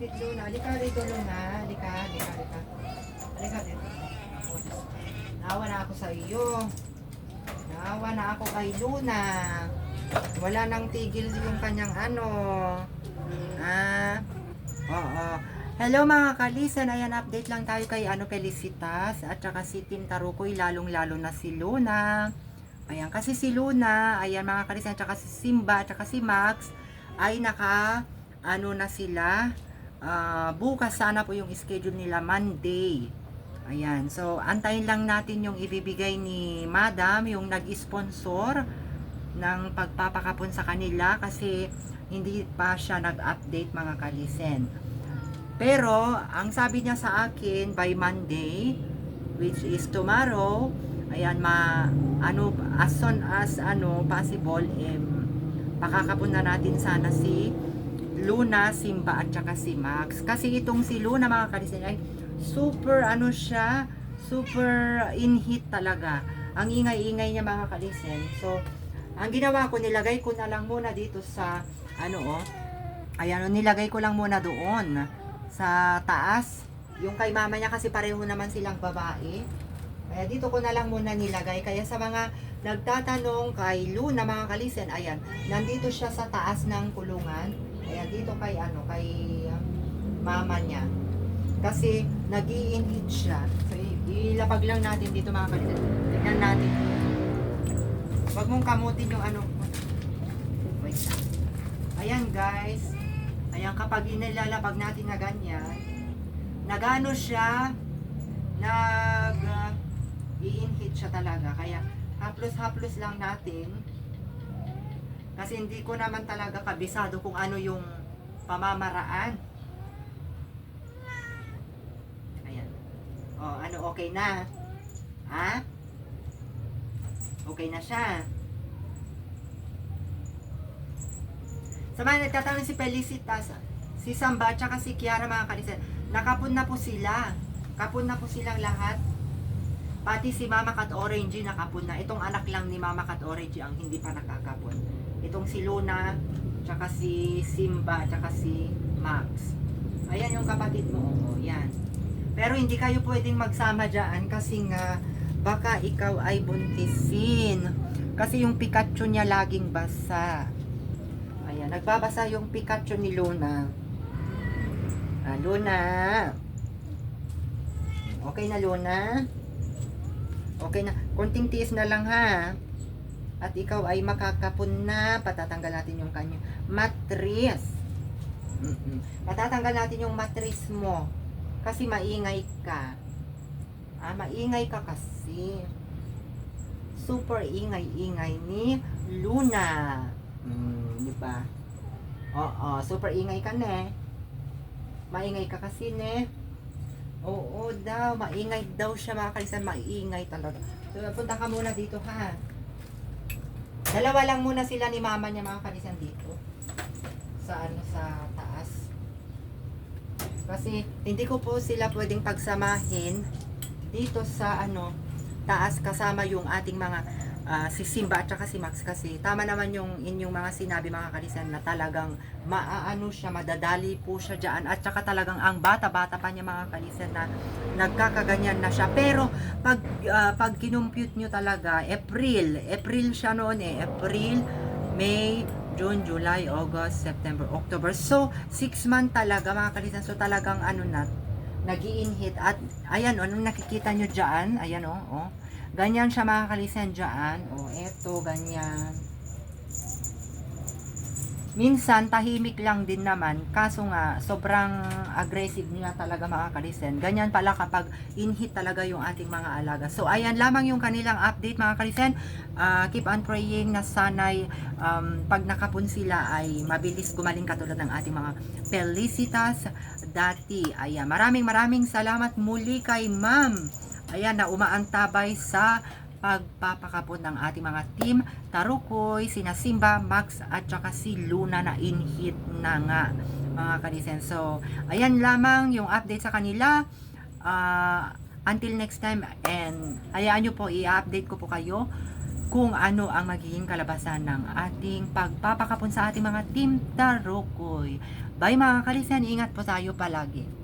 Bakit Luna? Halika rito Luna. Halika, halika, halika. Halika dito. Naawa na ako sa iyo. Naawa na ako kay Luna. Wala nang tigil yung kanyang ano. Ah, oo. Hello mga kalisan, ayan update lang tayo kay ano Felicitas at saka si Tim Tarukoy lalong lalo na si Luna. Ayan, kasi si Luna, ayan mga kalisan, at saka si Simba, at saka si Max ay naka ano na sila ah, bukas sana po yung schedule nila Monday. Ayan, so antayin lang natin yung ibibigay ni Madam, yung nag-sponsor ng pagpapakapon sa kanila kasi hindi pa siya nag-update mga kalisen. Pero, ang sabi niya sa akin by Monday, which is tomorrow, ayan, ma, ano, as soon as, ano, possible, em, pakakapon na natin sana si Luna, Simba, at saka si Max. Kasi itong si Luna, mga kalisen, ay super, ano siya, super in heat talaga. Ang ingay-ingay niya, mga kalisen. So, ang ginawa ko, nilagay ko na lang muna dito sa, ano, oh, ayan, oh, nilagay ko lang muna doon sa taas. Yung kay mama niya kasi pareho naman silang babae. Kaya dito ko na lang muna nilagay. Kaya sa mga nagtatanong kay Luna mga kalisen, ayan, nandito siya sa taas ng kulungan. Ayan, dito kay ano, kay uh, mama niya. Kasi nag inhit siya. So, ilapag lang natin dito mga kalisen. Tignan natin. Huwag mong kamutin yung ano. Wait lang. Ayan guys. Ayan, kapag inilalapag natin na ganyan, nagano siya, nag uh, i-inhit siya talaga. Kaya, haplos-haplos lang natin. Kasi hindi ko naman talaga kabisado kung ano yung pamamaraan. Ayan. O, ano, okay na? Ha? Okay na siya. Sa mga nagtatanong si Felicitas, si Samba, at si Kiara mga kalisan, nakapun na po sila. Kapun na po silang lahat. Pati si Mama Cat Orange nakapun na. Itong anak lang ni Mama Cat Orange ang hindi pa nakakapun. Itong si Luna, tsaka si Simba, tsaka si Max. Ayan yung kapatid mo. Oo, yan. Pero hindi kayo pwedeng magsama dyan kasi nga baka ikaw ay buntisin. Kasi yung Pikachu niya laging basa. Ayan, nagbabasa yung Pikachu ni Luna. Ah, Luna. Okay na, Luna? Okay na. Konting tiis na lang, ha? At ikaw ay makakapon na. Patatanggal natin yung kanyang matris. Mm-mm. Patatanggal natin yung matris mo. Kasi maingay ka. Ah, maingay ka kasi. Super ingay-ingay ni Luna. Mm, di ba? Oo, super ingay ka ne. Maingay ka kasi ne. Oo daw, maingay daw siya mga kalisan, maingay talaga. So, punta ka muna dito ha. Dalawa lang muna sila ni mama niya mga kalisan dito. Sa ano, sa taas. Kasi hindi ko po sila pwedeng pagsamahin dito sa ano, taas kasama yung ating mga ah, si Simba at saka si Max kasi tama naman yung inyong mga sinabi mga kalisan na talagang maaano siya, madadali po siya dyan. At saka talagang ang bata-bata pa niya mga kalisan na nagkakaganyan na siya. Pero pag, ah, pag kinumpute nyo talaga April, April siya noon eh. April, May, June, July, August, September, October. So 6 month talaga mga kalisan. So talagang ano na nag hit at ayan o, anong nakikita nyo dyan ayan o, oh, ganyan siya mga kalisan dyan. O, eto, ganyan. Minsan tahimik lang din naman. Kaso nga sobrang aggressive niya talaga mga kalisen ganyan pala kapag inhit talaga yung ating mga alaga. So ayan lamang yung kanilang update mga kalisen Ah, keep on praying na sanay um, pag nakapun sila ay mabilis gumaling katulad ng ating mga Felicitas dati. Ayan maraming maraming salamat muli kay ma'am ayan na umaantabay sa pagpapakapon ng ating mga team Tarukoy, sina Simba, Max at saka si Luna na in-hit na nga mga kanisen. So, ayan lamang yung update sa kanila. Ah, until next time and hayaan nyo po i-update ko po kayo kung ano ang magiging kalabasan ng ating pagpapakapon sa ating mga team Tarukoy. Bye mga kalisen, ingat po tayo palagi.